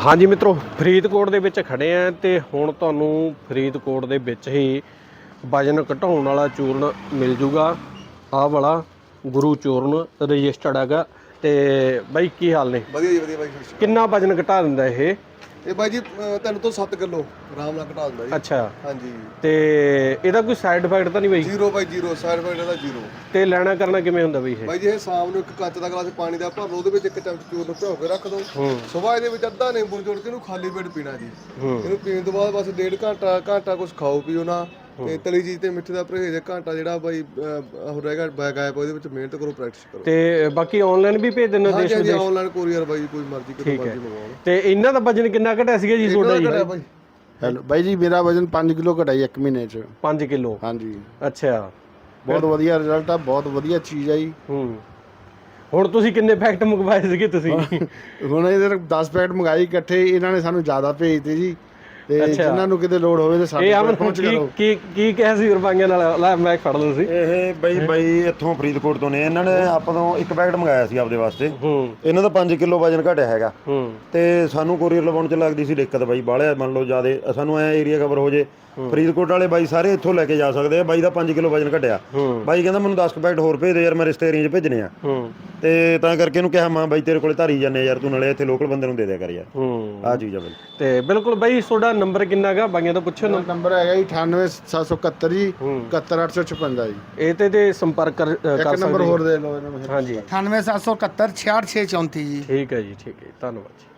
ਹਾਂਜੀ ਮਿੱਤਰੋ ਫਰੀਦਕੋਟ ਦੇ ਵਿੱਚ ਖੜੇ ਆ ਤੇ ਹੁਣ ਤੁਹਾਨੂੰ ਫਰੀਦਕੋਟ ਦੇ ਵਿੱਚ ਹੀ ਵਜਨ ਘਟਾਉਣ ਵਾਲਾ ਚੂਰਨ ਮਿਲ ਜੂਗਾ। ਆਹ ਵਾਲਾ ਗੁਰੂ ਚੂਰਨ ਰਜਿਸਟਰਡ ਹੈਗਾ ਤੇ ਬਾਈ ਕੀ ਹਾਲ ਨੇ? ਵਧੀਆ ਜੀ ਵਧੀਆ ਬਾਈ ਕਿੰਨਾ ਵਜਨ ਘਟਾ ਦਿੰਦਾ ਇਹ? ਇਹ ਬਾਈ ਜੀ ਅਹ, ਤਿੰਨ ਤੋਂ 7 ਕਿਲੋ ਆਰਾਮ ਨਾਲ ਘਟਾ ਦਿੰਦਾ ਜੀ। ਅੱਛਾ। ਹਾਂਜੀ। ਤੇ ਇਹਦਾ ਕੋਈ ਸਾਈਡ ਇਫੈਕਟ ਤਾਂ ਨਹੀਂ ਬਾਈ? ਜ਼ੀਰੋ ਬਾਈ ਜ਼ੀਰੋ ਸਾਈਡ ਬਾਈ ਦਾ ਜ਼ੀਰੋ। ਤੇ ਲੈਣਾ ਕਰਨਾ ਕਿਵੇਂ ਹੁੰਦਾ ਬਈ ਇਹ? ਬਾਈ ਜੀ ਇਹ ਸ਼ਾਮ ਨੂੰ ਇੱਕ ਕੱਚ ਦਾ ਗਲਾਸ ਪਾਣੀ ਦਾ ਭਰ ਲਓ ਉਹਦੇ ਵਿੱਚ ਇੱਕ ਚਮਚ ਚੂਰਨ ਭਿਓ ਕੇ ਰੱਖ ਦਿਓ ਹੂੰ। ਸਵੇਰ ਇਹਦੇ ਵਿੱਚ ਅੱਧਾ ਨਿੰਬੂ ਨਿਚੋੜ ਕੇ ਇਹਨੂੰ ਖਾਲੀ ਪੇਟ ਪੀਣਾ ਜੀ। ਹੂੰ। ਇਹਨੂੰ ਪੀਣ ਤੋਂ ਬਾਅਦ ਬਸ ਡੇਢ ਘੰਟਾ ਘੰਟਾ ਕੁਝ ਖਾਓ ਪੀਓ ਨਾ। ਤੇ ਤਲੀ ਚੀਜ਼ ਤੇ ਮਿੱਠੇ ਦਾ ਪਰਹੇਜ਼ ਇੱਕ ਘੰਟਾ ਜਿਹੜਾ ਬਾਈ ਉਹ ਰਹੇਗਾ ਬੈ ਗਾਇਬ ਉਹਦੇ ਵਿੱਚ ਮਿਹਨਤ ਕਰੋ ਪ੍ਰੈਕਟਿਸ ਕਰੋ। ਤੇ ਬਾਕੀ ਆਨਲਾਈਨ ਵੀ ਭੇਜ ਦਿੰਦੇ ਹੋ ਦੇਸ਼ ਹਾਂਜੀ ਹਾਂਜੀ ਆਨਲਾਈਨ ਕੋਰੀਅਰ ਬਾਈ ਕੋਈ ਮਰਜ਼ੀ ਕਿਤੋਂ ਮਰਜ਼ੀ ਮੰਗਵਾਓ। ਤੇ ਇਹਨਾਂ ਦਾ ਵਜਨ ਕਿੰਨਾ ਘਟਿਆ ਸੀਗਾ ਜੀ ਤੁਹਾਡਾ ਜੀ? ਘਟਿਆ ਬਾਈ। ਹੈਲੋ ਬਾਈ ਜੀ ਮੇਰਾ ਵਜ਼ਨ 5 ਕਿਲੋ ਘਟਾਈ 1 ਮਹੀਨੇ ਚ। 5 ਕਿਲੋ? ਹਾਂਜੀ। ਅੱਛਾ। ਬਹੁਤ ਵਧੀਆ ਰਿਜ਼ਲਟ ਆ ਬਹੁਤ ਵਧੀਆ ਚੀਜ਼ ਆ ਜੀ। ਹੂੰ। ਹੁਣ ਤੁਸੀਂ ਕਿੰਨੇ ਪੈਕਟ ਮੰਗਵਾਏ ਸੀਗੇ ਤੁਸੀਂ? ਹੁਣ ਇਹਦੇ 10 ਪੈਕਟ ਮੰਗਾਈ ਇਕੱਠੇ ਇਹਨਾਂ ਨੇ ਸਾਨੂੰ ਜ਼ਿਆਦਾ ਭੇਜਤੇ ਜੀ। ਤੇ ਜਿਨ੍ਹਾਂ ਨੂੰ ਕਿਤੇ ਲੋੜ ਹੋਵੇ ਤੇ ਸਾਡੇ ਇਹ ਕੋਲ ਅਮਨ ਪਹੁੰਚ ਕੀ ਕਰੋ ਕੀ ਕੀ ਕਹਿ ਸੀ ਰੁਪਈਆਂ ਨਾਲ? ਲੈ ਮੈਂ ਫੜ ਲਵਾਂ ਸੀ। ਇਹ ਬਈ ਬਈ ਇੱਥੋਂ ਫਰੀਦਕੋਟ ਤੋਂ ਨੇ। ਇਹਨਾਂ ਨੇ ਆਪਾਂ ਤੋਂ ਇੱਕ ਪੈਕਟ ਮੰਗਾਇਆ ਸੀ ਆਪਦੇ ਵਾਸਤੇ। ਹੂੰ। ਇਹਨਾਂ ਦਾ 5 ਕਿਲੋ ਵਜਨ ਘਟਿਆ ਹੈਗਾ। ਹੂੰ। ਤੇ ਸਾਨੂੰ ਕੋਰੀਅਰ ਲਵਾਉਣ ਚ ਲੱਗਦੀ ਸੀ ਦਿੱਕਤ ਬਾਈ ਬਾਹਲਿਆ ਮੰਨ ਲਓ ਜਿਆਦੇ। ਸਾਨੂੰ ਐ ਏਰੀਆ ਕਵਰ ਹੋ ਜੇ। ਫਰੀਦਕੋਟ ਵਾਲੇ ਬਾਈ ਸਾਰੇ ਇੱਥੋਂ ਲੈ ਕੇ ਜਾ ਸਕਦੇ ਆ। ਬਾਈ ਦਾ 5 ਕਿਲੋ ਵਜਨ ਘਟਿਆ। ਬਾਈ ਕਹਿੰਦਾ ਮੈਨੂੰ 10 ਪੈਕਟ ਹੋਰ ਭੇਜ ਦੇ ਯਾਰ ਮੈਂ ਰਿਸ਼ਤੇਦਾਰੀਆਂ 'ਚ ਭੇਜਣੇ ਆ। ਹੂੰ। ਤੇ ਤਾਂ ਕਰਕੇ ਇਹਨੂੰ ਕਿਹਾ ਮਾਂ ਬਾਈ ਤੇਰੇ ਕੋਲੇ ਧਾਰੀ ਜਾਂਦੇ ਯਾਰ ਤੂੰ ਨਾਲੇ ਇੱਥੇ ਲੋਕਲ ਬੰਦੇ ਨੂੰ ਦੇ ਦਿਆ ਕਰ ਯਾਰ। ਹੂੰ। ਆਹ ਚੀਜ਼ ਆ ਬਾਈ। ਤੇ ਬਿਲਕੁਲ ਬਾਈ ਤੁਹਾਡਾ ਨੰਬਰ ਕਿੰਨਾ ਹੈਗਾ? ਬਾਈਆਂ ਤੋਂ ਪੁੱਛੋ ਨਾ। ਨੰਬਰ ਹੈਗਾ ਜੀ 98771 ਜੀ ਹੂੰ। 71856 ਜੀ। ਇਹ ਤੇ ਤੇ ਸੰਪਰਕ ਕਰ ਕਰ ਇੱਕ ਨੰਬਰ ਹੋਰ ਦੇ ਲਓ ਇਹਨਾਂ ਨੂੰ ਹਾਂਜੀ। 98 771 66 634 ਜੀ। ਠੀਕ ਹੈ ਜੀ ਠੀਕ ਹੈ ਧੰਨਵਾਦ ਜੀ।